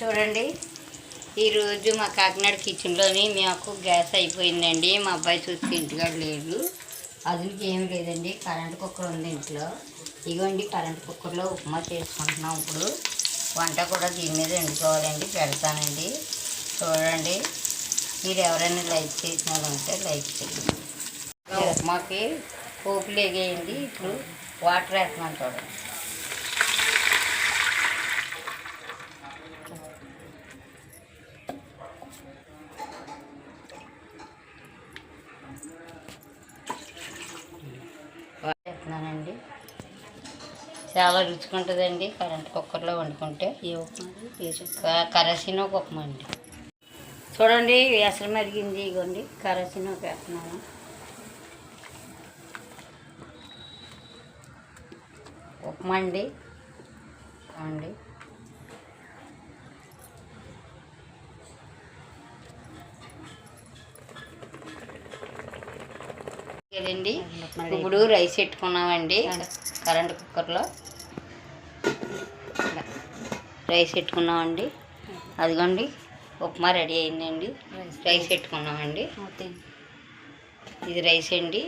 చూడండి. ఈరోజు మా కాకినాడ కిచెన్లోని మాకు గ్యాస్ అయిపోయిందండి. మా అబ్బాయి చూస్తే ఇంటికాడ లేదు అదునికి ఏం లేదండి. కరెంట్ కుక్కర్ ఉంది ఇంట్లో. ఇగోండి కరెంట్ కుక్కర్లో ఉప్మా చేసుకుంటున్నాం ఇప్పుడు. వంట కూడా దీని మీద వండుకోవాలండి. పెడతానండి. చూడండి. మీరు ఎవరైనా లైక్ చేసిన వాళ్ళు ఉంటే లైక్ చేయండి. ఉప్మాకి పోపులు ఎగేయండి ఇప్పుడు వాటర్ వేస్తున్నాను చూడండి. వేస్తున్నానండి చాలా రుచిగా ఉంటుందండి కరెంట్ కుక్కర్లో వండుకుంటే. ఏ ఉప్మా కరసిన ఒక ఉప్మా అండి. చూడండి ఎసరు మరిగింది ఇగోండి. కరసిన వేస్తున్నాను. ఉప్మా అండి. అండి కదండి ఇప్పుడు రైస్ పెట్టుకున్నామండి. కరెంట్ కుక్కర్లో. రైస్ పెట్టుకున్నామండి. అదిగోండి ఉప్మా రెడీ అయిందండి. రైస్ పెట్టుకున్నామండి. ఇది రైస్ అండి.